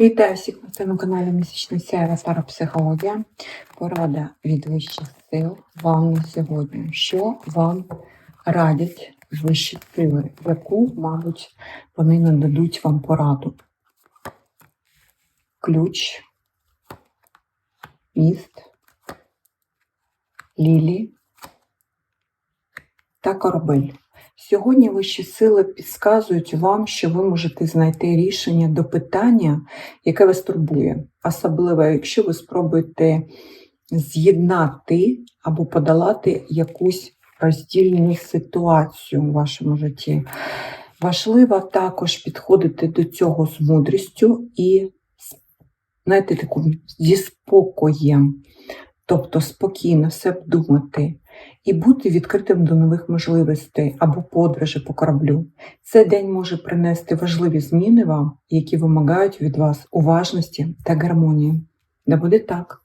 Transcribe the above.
Вітаю всіх на цьому каналі Місячний Сяєва Парапсихологія. Порада від вищих сил вам на сьогодні. Що вам радять вищі сили? Яку, мабуть, вони нададуть вам пораду? Ключ, міст, лілі та корабель. Сьогодні вищі сили підказують вам, що ви можете знайти рішення до питання, яке вас турбує. Особливо, якщо ви спробуєте з'єднати або подолати якусь роздільну ситуацію у вашому житті. Важливо також підходити до цього з мудрістю і, знаєте, таку зі спокоєм, тобто спокійно все обдумати і бути відкритим до нових можливостей або подорожі по кораблю. Цей день може принести важливі зміни вам, які вимагають від вас уважності та гармонії. Да буде так.